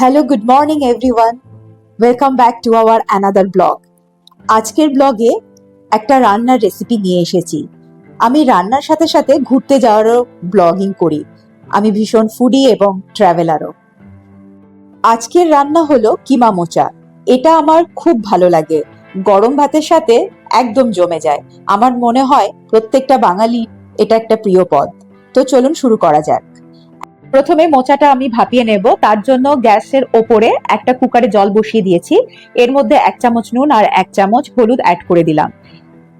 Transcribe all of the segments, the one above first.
Hello good morning everyone welcome back to our another blog আজকের ব্লগে একটা রান্নার রেসিপি নিয়ে এসেছি। আমি রান্নার সাথে সাথে ঘুরতে যাওয়ারও ব্লগিং করি। আমি ভীষণ ফুডি এবং ট্রাভেলারও আজকের রান্না হলো কিমা মোচা। এটা আমার খুব ভালো লাগে। গরম ভাতের সাথে একদম জমে যায়। আমার মনে হয় প্রত্যেকটা বাঙালি এটা একটা প্রিয় পদ। তো চলুন শুরু করা যাক। প্রথমে মোচাটা আমি ভাপিয়ে নেব। তার জন্য গ্যাসের ওপরে একটা কুকারে জল বসিয়ে দিয়েছি। এর মধ্যে এক চামচ নুন আর এক চামচ হলুদ অ্যাড করে দিলাম।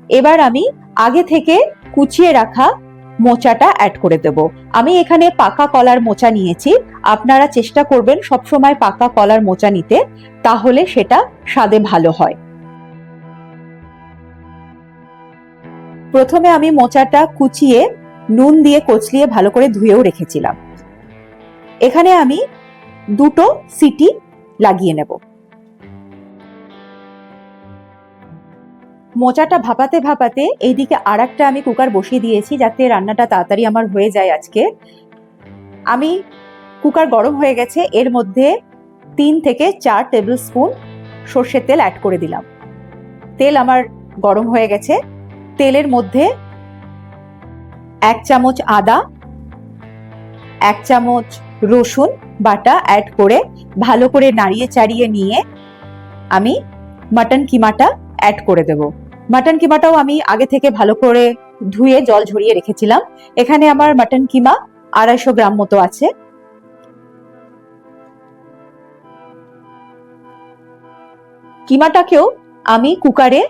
এবার আমি আগে থেকে কুচিয়ে রাখা মোচাটা অ্যাড করে দেব। আমি এখানে পাকা কলার মোচা নিয়েছি। আপনারা চেষ্টা করবেন সবসময় পাকা কলার মোচা নিতে, তাহলে সেটা স্বাদে ভালো হয়। প্রথমে আমি মোচাটা কুচিয়ে নুন দিয়ে কচলিয়ে ভালো করে ধুয়েও রেখেছিলাম। এখানে আমি দুটো সিটি লাগিয়ে নেব। মোচাটা ভাপাতে ভাপাতে এইদিকে আর একটা আমি কুকার বসিয়ে দিয়েছি যাতে রান্নাটা তাড়াতাড়ি আমার হয়ে যায় আজকে। আমি কুকার গরম হয়ে গেছে, এর মধ্যে তিন থেকে চার টেবিল স্পুন সর্ষের তেল অ্যাড করে দিলাম। তেল আমার গরম হয়ে গেছে। তেলের মধ্যে এক চামচ আদা, এক চামচ রসুন বাটা অ্যাড করে ভালো করে নাড়িয়ে চাড়িয়ে নিয়ে আমি মাটন কিমাটা অ্যাড করে দেব। মাটন কিমাটাও আমি আগে থেকে ভালো করে ধুয়ে জল ঝরিয়ে রেখেছিলাম। এখানে আমার মাটন কিমা আড়াইশো গ্রাম মতো আছে। কিমাটাকেও আমি কুকারে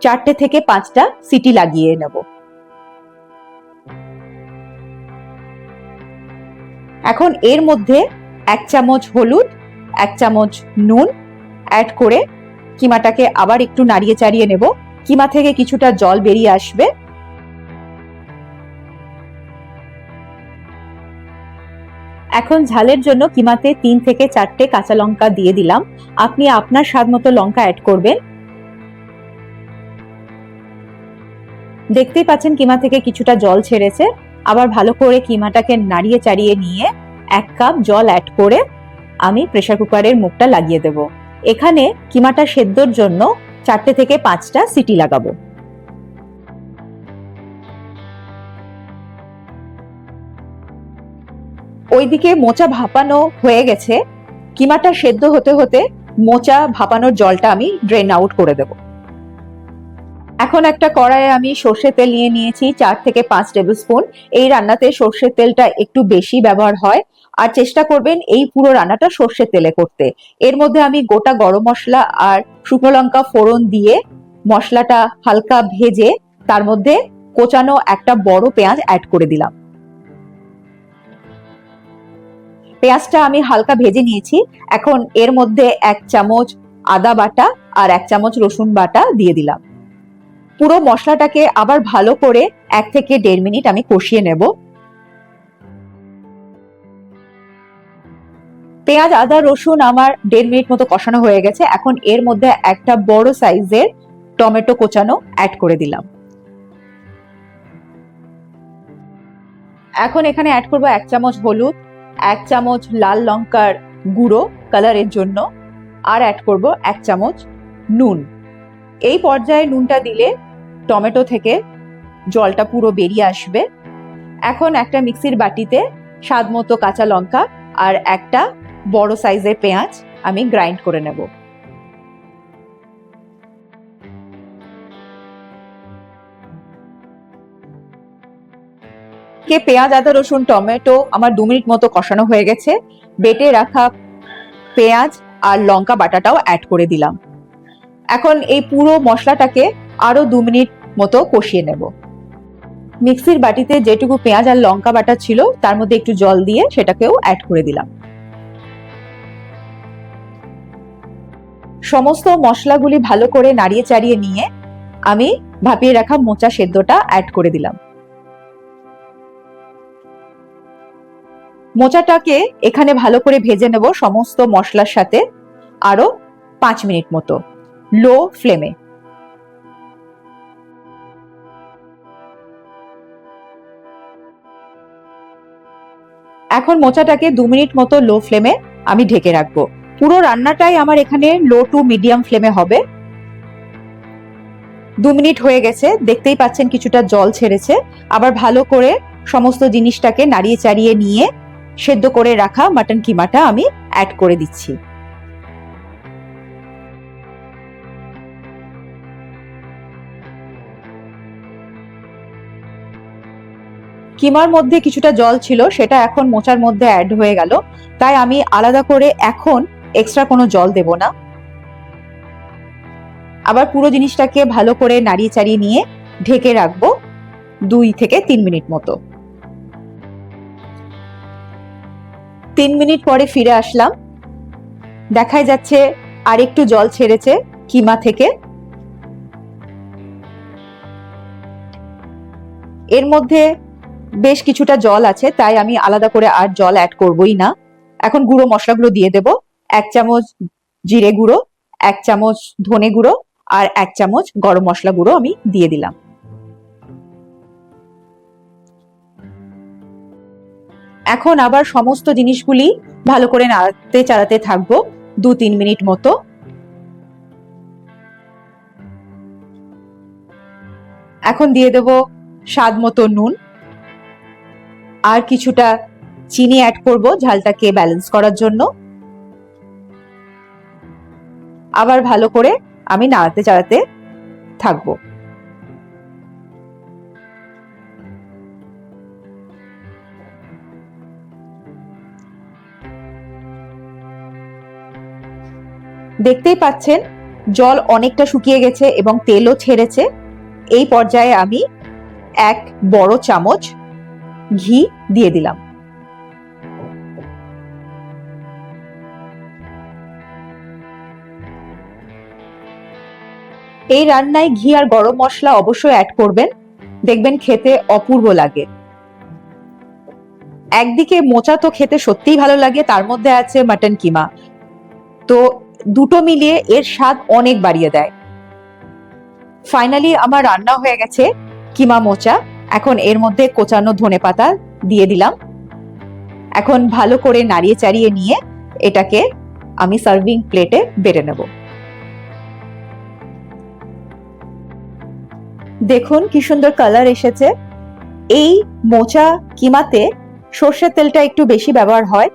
চারটে থেকে পাঁচটা সিটি লাগিয়ে নেব। এখন এর মধ্যে এক চামচ হলুদ, এক চামচ নুন অ্যাড করে কিমাটাকে আবার একটু নাড়িয়ে চাড়িয়ে নেব। কিমা থেকে কিছুটা জল বেরিয়ে আসবে। এখন ঝালের জন্য কিমাতে তিন থেকে চারটে কাঁচা লঙ্কা দিয়ে দিলাম। আপনি আপনার স্বাদ মতো লঙ্কা অ্যাড করবেন। দেখতেই পাচ্ছেন কিমা থেকে কিছুটা জল ছেড়েছে। আবার ভালো করে কিমাটাকে নাড়িয়ে চাড়িয়ে নিয়ে এক কাপ জল অ্যাড করে আমি প্রেসার কুকারের মুখটা লাগিয়ে দেব। এখানে কিমাটা সেদ্ধর জন্য চারটে থেকে পাঁচটা সিটি লাগাবো। ওইদিকে মোচা ভাপানো হয়ে গেছে। কিমাটা সেদ্ধ হতে হতে মোচা ভাপানোর জলটা আমি ড্রেন আউট করে দেব। এখন একটা কড়াইয়ে আমি সর্ষের তেল নিয়ে নিয়েছি, চার থেকে পাঁচ টেবিল স্পুন এই রান্নাতে সর্ষের তেলটা একটু বেশি ব্যবহার হয়। আর চেষ্টা করবেন এই পুরো রান্নাটা সর্ষের তেলে করতে। এর মধ্যে আমি গোটা গরম মশলা আর শুকনো লঙ্কা ফোড়ন দিয়ে মশলাটা হালকা ভেজে তার মধ্যে কোচানো একটা বড় পেঁয়াজ অ্যাড করে দিলাম। পেঁয়াজটা আমি হালকা ভেজে নিয়েছি। এখন এর মধ্যে এক চামচ আদা বাটা আর এক চামচ রসুন বাটা দিয়ে দিলাম। পুরো মশলাটাকে আবার ভালো করে এক থেকে দেড় মিনিট আমি কষিয়ে নেব। পেঁয়াজ, আদা, রসুন আমার দেড় মিনিট মতো কষানো হয়ে গেছে। এখন এর মধ্যে একটা বড় সাইজের টমেটো কোচানো অ্যাড করে দিলাম। এখন এখানে অ্যাড করব এক চামচ হলুদ, এক চামচ লাল লঙ্কার গুঁড়ো কালারের জন্য, আর অ্যাড করব এক চামচ নুন। এই পর্যায়ে নুনটা দিলে টমেটো থেকে জলটা পুরো বেরিয়ে আসবে। এখন একটা মিক্সির বাটিতে স্বাদ মতো কাঁচা লঙ্কা আর একটা বড় সাইজের পেঁয়াজ আমি গ্রাইন্ড করে নেব। কে পেঁয়াজ, আদা, রসুন, টমেটো আমার দু মিনিট মতো কষানো হয়ে গেছে। বেটে রাখা পেঁয়াজ আর লঙ্কা বাটাটাও অ্যাড করে দিলাম। এখন এই পুরো মশলাটাকে আরও দু মিনিট মতো কষিয়ে নেব। মিক্সির বাটিতে যেটুকু পেঁয়াজ আর লঙ্কা বাটা ছিল, তার মধ্যে একটু জল দিয়ে সেটাকেও অ্যাড করে দিলাম। সমস্ত মশলাগুলি ভালো করে নাড়িয়ে চাড়িয়ে নিয়ে আমি ভাপিয়ে রাখা মোচা সেদ্ধটা অ্যাড করে দিলাম। মোচাটাকে এখানে ভালো করে ভেজে নেব সমস্ত মশলার সাথে আরও পাঁচ মিনিট মতো লো ফ্লেমে এখন মোচাটাকে দু মিনিট মতো লো ফ্লেমে আমি ঢেকে রাখব। পুরো রান্নাটাই আমার এখানে লো টু মিডিয়াম ফ্লেমে হবে। দু মিনিট হয়ে গেছে, দেখতেই পাচ্ছেন কিছুটা জল ছেড়েছে। আবার ভালো করে সমস্ত জিনিসটাকে নাড়িয়ে চাড়িয়ে নিয়ে সেদ্ধ করে রাখা মাটন কিমাটা আমি অ্যাড করে দিচ্ছি। কিমার মধ্যে কিছুটা জল ছিল, সেটা এখন মোচার মধ্যে অ্যাড হয়ে গেল। তাই আমি আলাদা করে এখন এক্সট্রা কোনো জল দেব না। আবার পুরো জিনিসটাকে ভালো করে নাড়িয়ে চাড়িয়ে নিয়ে ঢেকে রাখব দুই থেকে তিন মিনিট মতো। তিন মিনিট পরে ফিরে আসলাম। দেখাই যাচ্ছে আর একটু জল ছেড়েছে কিমা থেকে। এর মধ্যে বেশ কিছুটা জল আছে, তাই আমি আলাদা করে আর জল অ্যাড করবই না। এখন গুঁড়ো মশলাগুলো দিয়ে দেব। এক চামচ জিরে গুঁড়ো, এক চামচ ধনে গুঁড়ো, আর এক চামচ গরম মশলা গুঁড়ো আমি দিয়ে দিলাম। এখন আবার সমস্ত জিনিসগুলি ভালো করে নাড়াতে চাড়াতে থাকব দু তিন মিনিট মতো। এখন দিয়ে দেব স্বাদ মতো নুন। আর কিছুটা চিনি অ্যাড করব ঝালটাকে ব্যালেন্স করার জন্য। আবার ভালো করে আমি নাড়াতে চাড়াতে থাকব। দেখতেই পাচ্ছেন, জল অনেকটা শুকিয়ে গেছে এবং তেলও ছেড়েছে। এই পর্যায়ে আমি এক বড় চামচ ঘি দিয়ে দিলাম। এই রান্নায় ঘি আর গরম মশলা অবশ্যই অ্যাড করবেন। দেখবেন খেতে অপূর্ব লাগে। একদিকে মোচা তো খেতে সত্যিই ভালো লাগে, তার মধ্যে আছে মাটন কিমা। তো দুটো মিলিয়ে এর স্বাদ অনেক বাড়িয়ে দেয়। ফাইনালি আমার রান্না হয়ে গেছে কিমা মোচা। এখন এর মধ্যে কোচানো ধনে পাতা দিয়ে দিলাম। এখন ভালো করে নাড়িয়ে চাড়িয়ে নিয়ে এটাকে আমি সার্ভিং প্লেটে বেড়ে নেব। দেখুন কি সুন্দর কালার এসেছে। এই মোচা কিমাতে সর্ষের তেলটা একটু বেশি ব্যবহার হয়।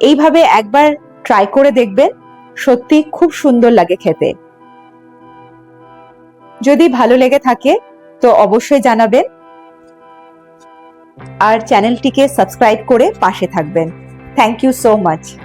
এইভাবে একবার ট্রাই করে দেখবেন। সত্যি খুব সুন্দর লাগে খেতে। যদি ভালো লেগে থাকে, তো অবশ্যই জানাবেন। আর চ্যানেলটিকে সাবস্ক্রাইব করে পাশে থাকবেন। Thank you so much.